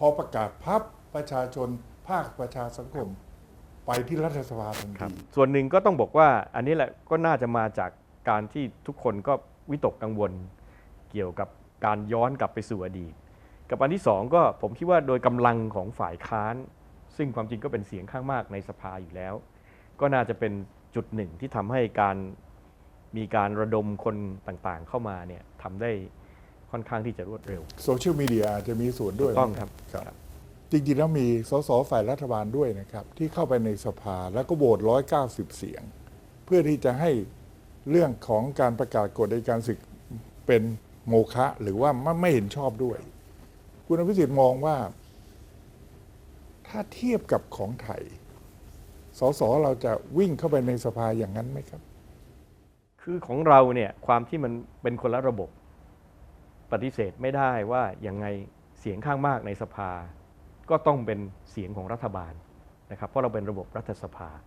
พอประกาศพับประชาชนภาคประชาสังคม ไปที่รัฐสภาทันครับ ที ส่วนหนึ่งก็ต้องบอกว่าอันนี้แหละก็น่าจะมาจากการที่ทุกคนก็วิตกกังวล เกี่ยวกับการย้อนกลับไปสู่อดีต กับอันที่สองก็ผมคิดว่าโดยกำลังของฝ่ายค้าน ซึ่งความจริงก็เป็นเสียงข้างมากในสภาอยู่แล้ว ก็น่าจะเป็นจุดหนึ่งที่ทำให้การมีการระดมคนต่างๆเข้ามาเนี่ยทำได้ ค่อนข้างที่จะรวดเร็วโซเชียลมีเดียอาจจะมีส่วนด้วยถูกต้องครับครับ จริงๆแล้วมีสสฝ่ายรัฐบาลด้วยนะครับ ที่เข้าไปในสภาแล้วก็โหวต190 เสียง เพื่อที่จะให้เรื่องของการประกาศกฎอัยการศึกเป็นโมฆะหรือว่าไม่ไม่เห็นชอบด้วย คุณอภิสิทธิ์มองว่า ถ้าเทียบกับของไทยสสเราจะวิ่งเข้าไปในสภาอย่างนั้นไหมครับ คือของเราเนี่ยความที่มันเป็นคนละระบบ ปฏิเสธไม่ได้ว่าอย่างไงเสียงข้างมากในสภา ก็ต้องเป็นเสียงของรัฐบาลนะครับเพราะเราเป็นระบบรัฐสภา